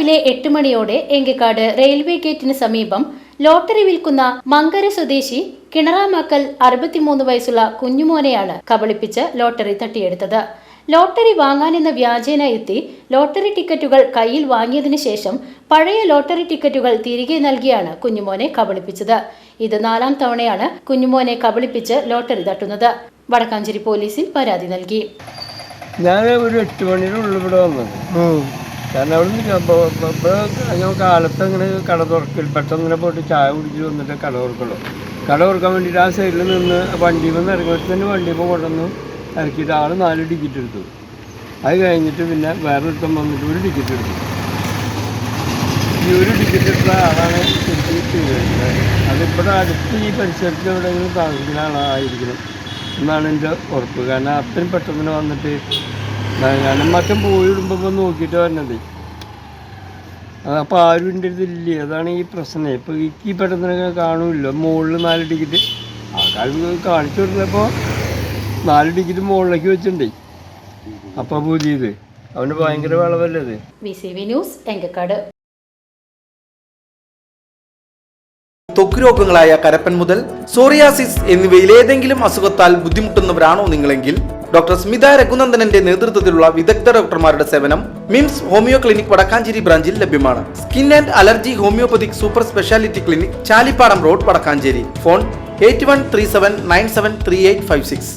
രാവിലെ എട്ട് മണിയോടെ എങ്കക്കാട് റെയിൽവേ ഗേറ്റിന് സമീപം ലോട്ടറി വിൽക്കുന്ന മങ്കര സ്വദേശി കിണറാമാക്കൽ അറുപത്തിമൂന്ന് വയസ്സുള്ള കുഞ്ഞുമോനെയാണ് കബളിപ്പിച്ച് ലോട്ടറി തട്ടിയെടുത്തത്. ലോട്ടറി വാങ്ങാനെന്ന വ്യാജേന എത്തി ലോട്ടറി ടിക്കറ്റുകൾ കയ്യിൽ വാങ്ങിയതിനു ശേഷം പഴയ ലോട്ടറി ടിക്കറ്റുകൾ തിരികെ നൽകിയാണ് കുഞ്ഞുമോനെ കബളിപ്പിച്ചത്. ഇത് നാലാം തവണയാണ് കുഞ്ഞുമോനെ കബളിപ്പിച്ച് ലോട്ടറി തട്ടുന്നത്. വടക്കാഞ്ചേരി പോലീസിൽ പരാതി നൽകി. ഞാൻ ഒരു എട്ട് മണിയുടെ ഉള്ളിൽ ഇവിടെ വന്നത്. കാരണം അവിടെ നിന്ന് ഇപ്പോൾ കാലത്ത് അങ്ങനെ കട തുറക്കിൽ പെട്ടെന്ന് ഇങ്ങനെ പോയിട്ട് ചായ കുടിച്ച് വന്നിട്ട് കട തുറക്കുള്ളൂ. കട തുറക്കാൻ വേണ്ടിയിട്ട് ആ സൈഡിൽ നിന്ന് വണ്ടിയിൽ നിന്ന് ഇറങ്ങുമ്പോൾ തന്നെ വണ്ടിയിൽ കൊണ്ടുവന്ന് ഇറക്കിയിട്ട് ആൾ നാല് ടിക്കറ്റ് എടുത്തു. അത് കഴിഞ്ഞിട്ട് പിന്നെ വേറെ ഒരുത്തം വന്നിട്ട് ഒരു ടിക്കറ്റ് എടുത്തു. ഈ ഒരു ടിക്കറ്റ് എടുത്ത ആളാണ് അതിപ്പോഴും അടുത്ത് ഈ പരിസരത്ത് എവിടെയെങ്കിലും താമസിക്കുന്ന ആളായിരിക്കണം എന്നാണ് എന്റെ ഉറപ്പ്. കാരണം അത്രയും പെട്ടെന്ന് വന്നിട്ട് ഞാൻ മറ്റും പോയി ഇടുമ്പോൾ നോക്കിയിട്ട് വരണത്. അപ്പോൾ ആരും എന്റെ അടുത്ത് ഇല്ലേ? അതാണ് ഈ പ്രശ്നം. ഇപ്പോൾ ഈ പെട്ടെന്ന് കാണില്ല? മുകളിൽ നാല് ടിക്കറ്റ്. ആൾക്കാർ കാണിച്ചു കൊടുത്തപ്പോൾ നാല് ടിക്കറ്റ് മുകളിലേക്ക് വെച്ചിട്ടുണ്ടേ. അപ്പം പുതിയത്. അവന് ഭയങ്കര വളവല്ലത് ന്യൂസ് എങ്കക്കാട് ത്വക്ക് രോഗങ്ങളായ കരപ്പൻ മുതൽ സോറിയാസിസ് എന്നിവയിൽ ഏതെങ്കിലും അസുഖത്താൽ ബുദ്ധിമുട്ടുന്നവരാണോ നിങ്ങളെങ്കിൽ? ഡോക്ടർ സ്മിത രഘുനന്ദനന്റെ നേതൃത്വത്തിലുള്ള വിദഗ്ധ ഡോക്ടർമാരുടെ സേവനം മിംസ് ഹോമിയോ ക്ലിനിക് വടക്കാഞ്ചേരി ബ്രാഞ്ചിൽ ലഭ്യമാണ്. Skin and allergy homeopathic super speciality clinic Chalippadam road Vadakkanchery. Phone eight one three seven nine seven three eight five six.